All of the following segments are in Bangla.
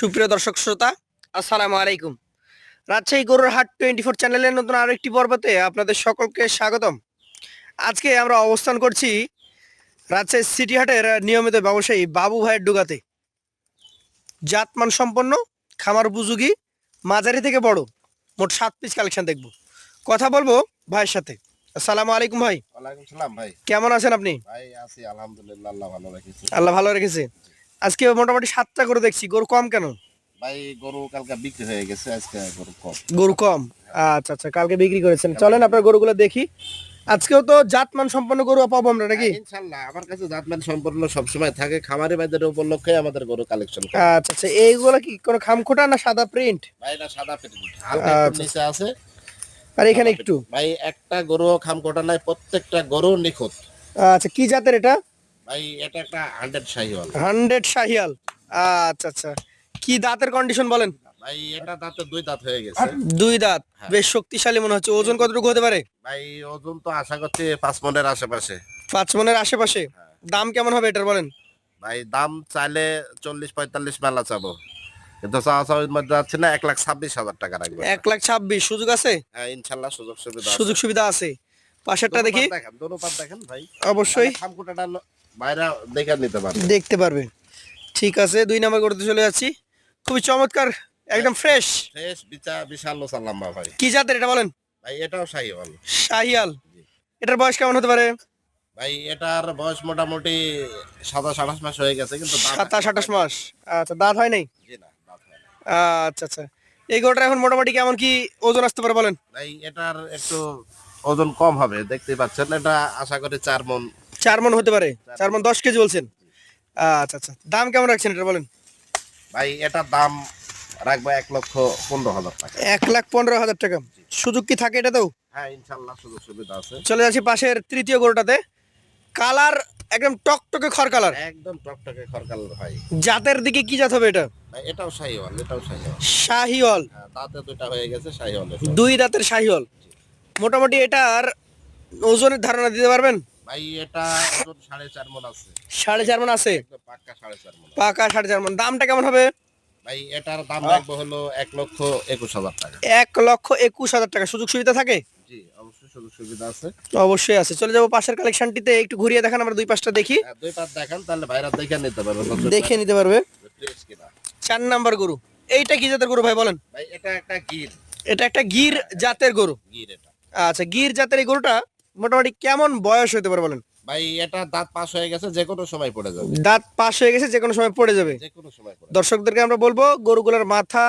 সুপ্রিয় দর্শক শ্রোতা আসসালামু আলাইকুম। রাজশাহী গরুর হাট টোয়েন্টি ফোর চ্যানেলের নতুন আরও একটি পর্বতে আপনাদের সকলকে স্বাগতম। আজকে আমরা অবস্থান করছি রাজশাহী সিটি হাটের নিয়মিত ব্যবসায়ী বাবু ভাইয়ের ডুগাতে। জাতমান সম্পন্ন খামার উপযোগী মাঝারি থেকে বড় মোট সাত পিস কালেকশন দেখব। কথা বলব ভাইয়ের সাথে। আসসালামু আলাইকুম ভাই। ওয়ালাইকুম সালাম ভাই। কেমন আছেন আপনি? ভাই আছি আলহামদুলিল্লাহ আল্লাহ ভালো রেখেছে। আল্লাহ ভালো রেখেছে। আজকে মোটামুটি সাতটা করে দেখছি গরু কম কেন? ভাই গরু কালকে বিক্রি হয়ে গেছে আজকে গরু কম। গরু কম? আচ্ছা আচ্ছা কালকে বিক্রি করেছেন। চলেন আপনার গরুগুলো দেখি। আজকেও তো জাতমান সম্পন্ন গরু পাবো আমরা নাকি? হ্যাঁ, ইনশাআল্লাহ আমার কাছে জাতমান সম্পূর্ণ সবসময় থাকে। খামারি ভাইদের উপলক্ষে আমাদের গরু কালেকশন আচ্ছা আচ্ছা এইগুলো কি কোনো খামখোটা না সাদা প্রিন্ট ভাই না সাদা পেটি হালকা আচ্ছা। নিচে আছে। আর এখানে একটু? ভাই একটা গরু খাম কোটা নাই প্রত্যেকটা গরু নিখুঁত। আচ্ছা কি জাতের এটা? ভাই এটা একটা হান্ড্রেড শাহিওয়াল। হান্ড্রেড শাহিয়াল আচ্ছা আচ্ছা। কি দাঁতের কন্ডিশন বলেন? ভাই এটা দাঁতে দুই দাঁত হয়ে গেছে। দুই দাঁত। হ্যাঁ। বেশ শক্তিশালী মনে হচ্ছে। ওজন কতটুকু হতে পারে? ভাই ওজন তো আশা করছি পাঁচ মনের আশেপাশে। পাঁচ মনের আশেপাশে। দাম কেমন হবে এটার বলেন? ভাই দাম চাইলে চল্লিশ পঁয়তাল্লিশ মেলা চাবো। কিন্তু চাওয়া চাওয়ার মধ্যে যাচ্ছে না এক লাখ ছাব্বিশ হাজার টাকা রাখবে। এক লাখ ছাব্বিশ। সুযোগ আছে? হ্যাঁ ইনশাল্লাহ সুযোগ সুবিধা সুযোগ সুবিধা আছে। পাশেরটা দেখি। দেখেন দোনো দেখেন ভাই। অবশ্যই। খামকুটাটা বাইরে দেখে নিতে পারবে। দেখতে পারবে। ঠিক আছে দুই নাম্বার করতে চলে যাচ্ছি। খুবই চমৎকার একদম ফ্রেশ ফ্রেশ বিশাল লোসা লম্বা ভাই। কি জাতের এটা বলেন? ভাই এটাও শাহিওয়াল। শাহিয়াল এটার বয়স কেমন হতে পারে? ভাই এটার বয়স মোটামুটি সাতাশ আঠাশ মাস হয়ে গেছে কিন্তু সাতাশ আঠাশ মাস। আচ্ছা দাঁত হয় নাই। আচ্ছা আচ্ছা। এই গরুটা এখন মোটামুটি কেমন কি ওজন আসতে পারে বলেন? ভাই এটার একটু ওজন কম হবে দেখতে পাচ্ছেন। এটা আশা করি চার মন চার মন হতে পারে। চার মন দশ কেজি বলছেন। আচ্ছা আচ্ছা। দাম কেমন রাখছেন এটা বলেন? ভাই এটার দাম রাখব এক লক্ষ পনেরো হাজার টাকা। এক লাখ পনেরো হাজার টাকা। সুযোগ কি থাকে এটাতেও হ্যাঁ ইনশাল্লাহ সুযোগ সুবিধা আছে। চলে যাচ্ছি পাশের তৃতীয় গরুটাতে। কালার একদম টকটকে খড় কালার। একদম টকটকে খরকাল ভাই। জাতের দিকে কি জাত হবে এটা? ভাই এটাও শাহিওয়াল এটাও শাহিওয়াল। শাহিওয়াল। হ্যাঁ, দাঁতে দুটা হয়ে গেছে শাহিওয়াল দুই দাঁতের শাহিওয়াল। মোটামুটি এটার ওজনের ধারণা দিতে পারবেন? ভাই এটা সাড়ে চার মন আছে। সাড়ে চার মন আছে? একদম সাড়ে চার মন পাকা সাড়ে চার মন দামটা কেমন হবে? ভাই এটার দাম রাখব হলো এক লক্ষ একুশ হাজার টাকা। এক লক্ষ একুশ হাজার টাকা। সুযোগ সুবিধা থাকে? অবশ্যই আছে। চলে যাব পাশের কালেকশনটিতে। একটু ঘুরিয়ে দেখান আমরা দুই পাশটা দেখি। হ্যাঁ, দুই পাত দেখান তাহলে ভাইরা দেখে নিতে পারবে। দেখে নিতে পারবে। চার নাম্বার গরু। এইটা কি জাতের গরু ভাই বলেন? ভাই এটা একটা গির। এটা একটা গির জাতের গরু। গির এটা। আচ্ছা গির জাতের এই গরুটা মোটামুটি কেমন বয়স হতে পারে বলেন? ভাই এটা দাঁত পাস হয়ে গেছে যে কোনো সময় পড়ে যাবে। দাঁত পাশ হয়ে গেছে যে কোনো সময় পড়ে যাবে। যে কোনো সময় পড়ে দর্শকদেরকে আমরা বলব গরুগুলোর মাথা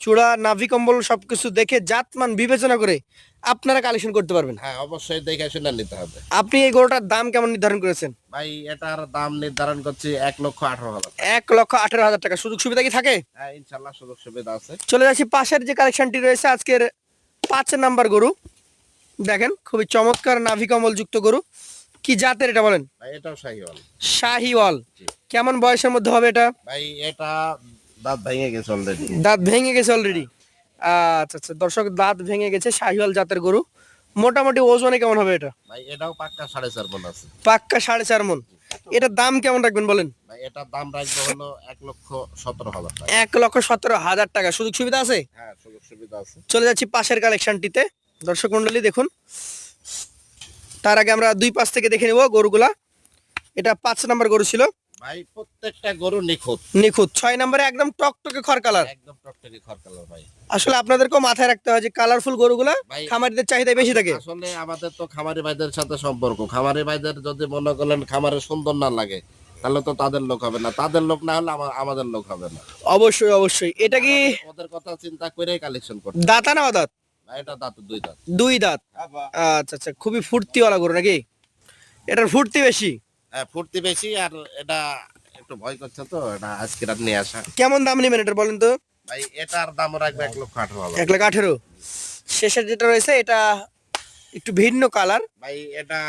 চূড়া নাভি কম্বল সবকিছু দেখে জাতমান বিবেচনা করে আপনারা কালেকশন করতে পারবেন। হ্যাঁ অবশ্যই দেখে শুনে নিতে হবে। আপনি এই গরুটার দাম কেমন নির্ধারণ করেছেন? ভাই এটার দাম নির্ধারণ করছি এক লক্ষ আঠারো হাজার টাকা। এক লক্ষ আঠারো হাজার টাকা। সুযোগ সুবিধা কি থাকে? হ্যাঁ ইনশাল্লাহ সুযোগ সুবিধা আছে। চলে যাচ্ছি পাশের যে কালেকশনটি রয়েছে আজকের পাঁচ নাম্বার গরু। দেখেন খুবই চমৎকার নাভি কম্বল যুক্ত গরু। কি জাতের এটা বলেন? এটাও শাহিওয়াল। শাহিওয়াল। কেমন বয়সের মধ্যে হবে এটা? ভাই এটা দাঁত ভেঙে গেছে অলরেডি দাঁত ভেঙে গেছে অলরেডি আচ্ছা আচ্ছা দর্শক দাঁত ভেঙে গেছে শাহিওয়াল জাতের গরু। মোটামুটি ওজনে কেমন হবে এটা? ভাই এটাও পাক্কা সাড়ে চার মন আছে। পাক্কা সাড়ে চার মন। এটার দাম কেমন রাখবেন বলেন? ভাই এটার দাম রাখব হলো এক লক্ষ সতেরো হাজার টাকা। এক লক্ষ সতেরো হাজার টাকা। সুযোগ সুবিধা আছে? হ্যাঁ সুযোগ সুবিধা আছে। চলে যাচ্ছি পাশের কালেকশনটিতে দর্শক মন্ডলী দেখুন। তার আগে আমরা দুই পাশ থেকে দেখে নেব গরুগুলা। এটা পাঁচ নাম্বার গরু ছিল। ভাই প্রত্যেকটা গরু নিখুঁত। নিখুঁত। ছয় নম্বরে একদম টকটকে খড় কালার। একদম টকটকে খরকালার ভাই। আসলে আপনাদেরকেও মাথায় রাখতে হয় যে কালারফুল গরুগুলা খামারিদের চাহিদা বেশি থাকে। আসলে আমাদের তো খামারি ভাইদের সাথে সম্পর্ক। খামারি ভাইদের যদি মনে করলেন খামারে সুন্দর না লাগে তাহলে তো তাদের লোক হবে না। তাদের লোক না হলে আমাদের লোক হবে না। অবশ্যই অবশ্যই। এটা কি ওদের কথা চিন্তা করে কালেকশন করতে দাঁতা না দাঁত ভাই, এটা দাঁত দুই দাঁত। দুই দাঁত? আচ্ছা আচ্ছা খুবই ফুর্তিওয়ালা গরু নাকি? এটার ফুর্তি বেশি? হ্যাঁ ফুর্তি বেশি আর এটা একটু ভয় করছে তো এটা আজকে রাত নিয়ে আসা। কেমন দাম নেবেন এটার বলেন তো? ভাই এটার দাম রাখবে এক লক্ষ আঠারো এক লাখ আঠেরো? শেষের যেটা রয়েছে এটা একটু ভিন্ন কালার। ভাই এটা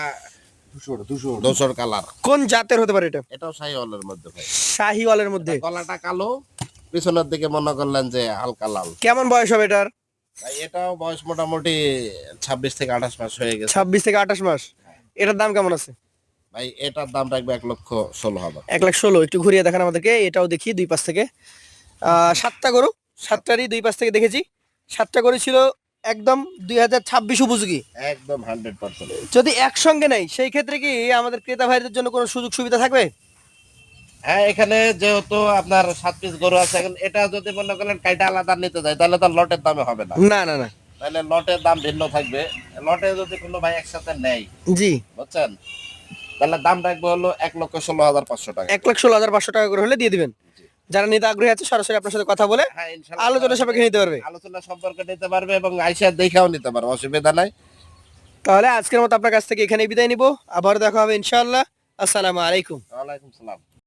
দোসর কালার। কোন জাতের হতে পারে এটা? এটাও শাহিওয়ালের মধ্যে ভাই। শাহিওয়ালের মধ্যে। গলাটা কালো পিছনের দিকে মনে করলেন যে হালকা লাল। কেমন বয়স হবে এটার? এটাও বয়স মোটামুটি ছাব্বিশ থেকে আঠাশ মাস হয়ে গেছে। ছাব্বিশ থেকে আঠাশ মাস। এটার দাম কেমন আছে? ভাই এটার দাম রাখবে এক লক্ষ ষোলো হাজার এক লাখ ষোলো একটু ঘুরিয়ে দেখান আমাদেরকে এটাও দেখি দুই পাশ থেকে। সাতটা গরু সাতটারই দুই পাশ থেকে দেখেছি। সাতটা গরু ছিল একদম দুই হাজার ছাব্বিশ উপযোগী। একদম হান্ড্রেড পার্সেন্ট যদি একসঙ্গে নেই সেই ক্ষেত্রে কি আমাদের ক্রেতা ভাইদের জন্য কোনো সুযোগ সুবিধা থাকবে? হ্যাঁ এখানে যেহেতু আপনার সাত পিস গরু আছে এখন এটা যদি মনে করেন কাইটা আলাদা নিতে যায় তাহলে তো লটের দামে হবে না। না না না। তাহলে লটের দাম ভিন্ন থাকবে। লটে যদি কোনো ভাই একসাথে নেয় জি। বুঝছেন? তাহলে দাম রাখব হলো এক লক্ষ ষোলো হাজার পাঁচশো টাকা। এক লাখ ষোলো হাজার পাঁচশো টাকা করে হলে দিয়ে দিবেন। যারা নিতে আগ্রহী আছে সরাসরি আপনার সাথে কথা বলে হ্যাঁ আলোচনা সাপেক্ষে নিতে পারবে। আলোচনা সম্পর্কে নিতে পারবে এবং আইসা দেখাও নিতে পারবে অসুবিধা নাই। তাহলে আজকের মতো আপনার কাছ থেকে এখানে বিদায় নিব। আবার দেখা হবে ইনশাআল্লাহ। আসসালামু আলাইকুম। ওয়ালাইকুম সালাম।